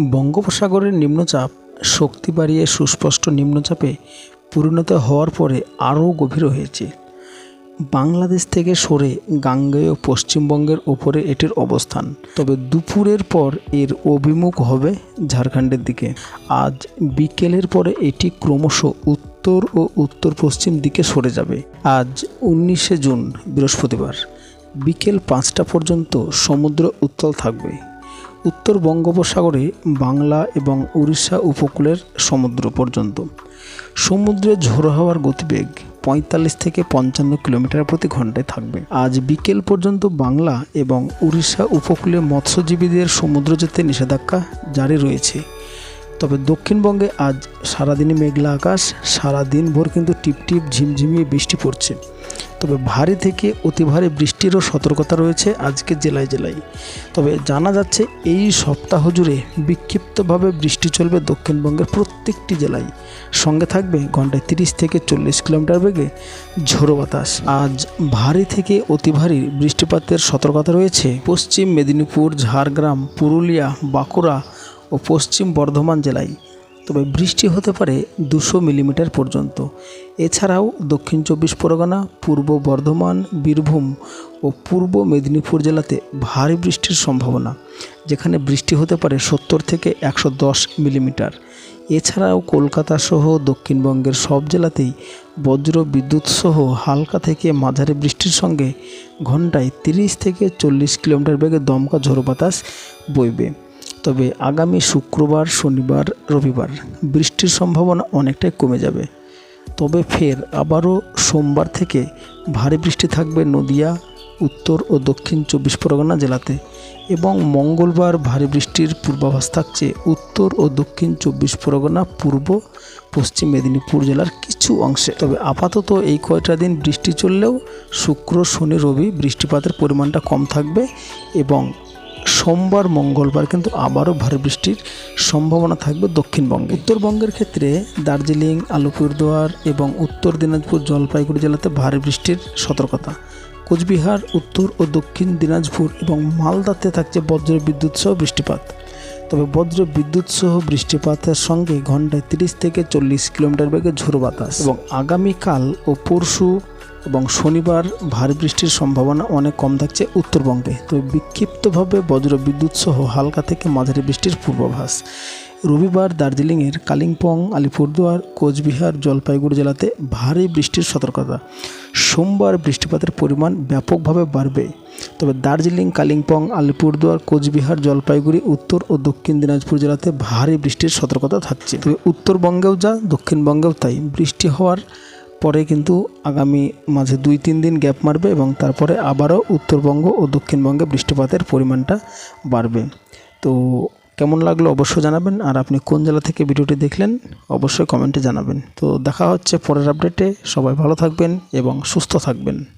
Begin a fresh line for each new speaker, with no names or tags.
বঙ্গোপসাগরের নিম্নচাপ শক্তি বাড়িয়ে সুস্পষ্ট নিম্নচাপে পরিণত হওয়ার পরে আরও গভীর হয়েছে। বাংলাদেশ থেকে সরে গাঙ্গেয় পশ্চিমবঙ্গের ওপরে এটির অবস্থান। তবে দুপুরের পর এর অভিমুখ হবে ঝাড়খণ্ডের দিকে। আজ বিকেলের পরে এটি ক্রমশ উত্তর ও উত্তর পশ্চিম দিকে সরে যাবে। আজ উনিশে জুন, বৃহস্পতিবার। বিকেল পাঁচটা পর্যন্ত সমুদ্র উত্তাল থাকবে। উত্তর বঙ্গোপসাগরে বাংলা এবং উড়িষ্যা উপকূলের সমুদ্র পর্যন্ত। সমুদ্রে ঝোড়ো হওয়ার গতিবেগ পঁয়তাল্লিশ থেকে পঞ্চান্ন কিলোমিটার প্রতি ঘন্টায় থাকবে। আজ বিকেল পর্যন্ত বাংলা এবং উড়িষ্যা উপকূলে মৎস্যজীবীদের সমুদ্র যেতে নিষেধাজ্ঞা জারি রয়েছে। তবে দক্ষিণবঙ্গে আজ সারাদিনই মেঘলা আকাশ, সারাদিন ভোর কিন্তু টিপটিপ ঝিমঝিমিয়ে বৃষ্টি পড়ছে। তবে ভারী থেকে অতি ভারী বৃষ্টিরও সতর্কতা রয়েছে আজকে জেলায় জেলায়। তবে জানা যাচ্ছে এই সপ্তাহ জুড়ে বিক্ষিপ্তভাবে বৃষ্টি চলবে দক্ষিণবঙ্গের প্রত্যেকটি জেলায়। সঙ্গে থাকবে ঘন্টায় তিরিশ থেকে চল্লিশ কিলোমিটার বেগে ঝোড়ো বাতাস। আজ ভারী থেকে অতি ভারী বৃষ্টিপাতের সতর্কতা রয়েছে পশ্চিম মেদিনীপুর, ঝাড়গ্রাম, পুরুলিয়া, বাঁকুড়া ও পশ্চিম বর্ধমান জেলায়। তবে বৃষ্টি হতে পারে দুশো মিলিমিটার পর্যন্ত। এছাড়াও দক্ষিণ চব্বিশ পরগনা, পূর্ব বর্ধমান, বীরভূম ও পূর্ব মেদিনীপুর জেলাতে ভারী বৃষ্টির সম্ভাবনা, যেখানে বৃষ্টি হতে পারে সত্তর থেকে একশো দশ মিলিমিটার। এছাড়াও কলকাতা সহ দক্ষিণবঙ্গের সব জেলাতেই বজ্র বিদ্যুৎ সহ হালকা থেকে মাঝারি বৃষ্টির সঙ্গে ঘন্টায় তিরিশ থেকে চল্লিশ কিলোমিটার বেগে দমকা ঝোড়ো বাতাস বইবে। তবে আগামী শুক্রবার, শনিবার, রবিবার বৃষ্টির সম্ভাবনা অনেকটাই কমে যাবে। তবে ফের আবারও সোমবার থেকে ভারী বৃষ্টি থাকবে নদিয়া, উত্তর ও দক্ষিণ চব্বিশ পরগনা জেলাতে এবং মঙ্গলবার ভারী বৃষ্টির পূর্বাভাস থাকছে উত্তর ও দক্ষিণ চব্বিশ পরগনা, পূর্ব, পশ্চিম মেদিনীপুর জেলার কিছু অংশে। তবে আপাতত এই কয়টা দিন বৃষ্টি চললেও শুক্র, শনি, রবি বৃষ্টিপাতের পরিমাণটা কম থাকবে এবং সোমবার, মঙ্গলবার কিন্তু আবারও ভারী বৃষ্টির সম্ভাবনা থাকবে দক্ষিণবঙ্গে। উত্তরবঙ্গের ক্ষেত্রে দার্জিলিং, আলিপুরদুয়ার এবং উত্তর দিনাজপুর জলপাইগুড়ি জেলাতে ভারী বৃষ্টির সতর্কতা। কোচবিহার, উত্তর ও দক্ষিণ দিনাজপুর এবং মালদাতে থাকছে বজ্র বিদ্যুৎ সহ বৃষ্টিপাত। তবে বজ্র বিদ্যুৎ সহ বৃষ্টিপাতের সঙ্গে ঘন্টায় তিরিশ থেকে চল্লিশ কিলোমিটার বেগে ঝোড়ো বাতাস। এবং আগামীকাল ও পরশু এবং শনিবার ভারী বৃষ্টির সম্ভাবনা অনেক কম থাকছে উত্তরবঙ্গে। তবে বিক্ষিপ্তভাবে বজ্র বিদ্যুৎ সহ হালকা থেকে মাঝারি বৃষ্টির পূর্বাভাস। রবিবার দার্জিলিংয়ের কালিম্পং, আলিপুরদুয়ার, কোচবিহার, জলপাইগুড়ি জেলাতে ভারী বৃষ্টির সতর্কতা। সোমবার বৃষ্টিপাতের পরিমাণ ব্যাপকভাবে বাড়বে। তবে দার্জিলিং, কালিম্পং, আলিপুরদুয়ার, কোচবিহার, জলপাইগুড়ি, উত্তর ও দক্ষিণ দিনাজপুর জেলাতে ভারী বৃষ্টির সতর্কতা থাকছে। তবে উত্তরবঙ্গেও যা, দক্ষিণবঙ্গেও তাই। বৃষ্টি হওয়ার পরে কিন্তু আগামী মাঝে দুই, তিন দিন গ্যাপ মারবে এবং তারপরে আবারও উত্তরবঙ্গ ও দক্ষিণবঙ্গে বৃষ্টিপাতের পরিমাণটা বাড়বে। তো কেমন লাগল অবশ্যই জানাবেন। আর আপনি কোন জেলা থেকে ভিডিওটি দেখলেন অবশ্যই কমেন্টে জানাবেন। তো দেখা হচ্ছে পরের আপডেটে। সবাই ভালো থাকবেন এবং সুস্থ থাকবেন।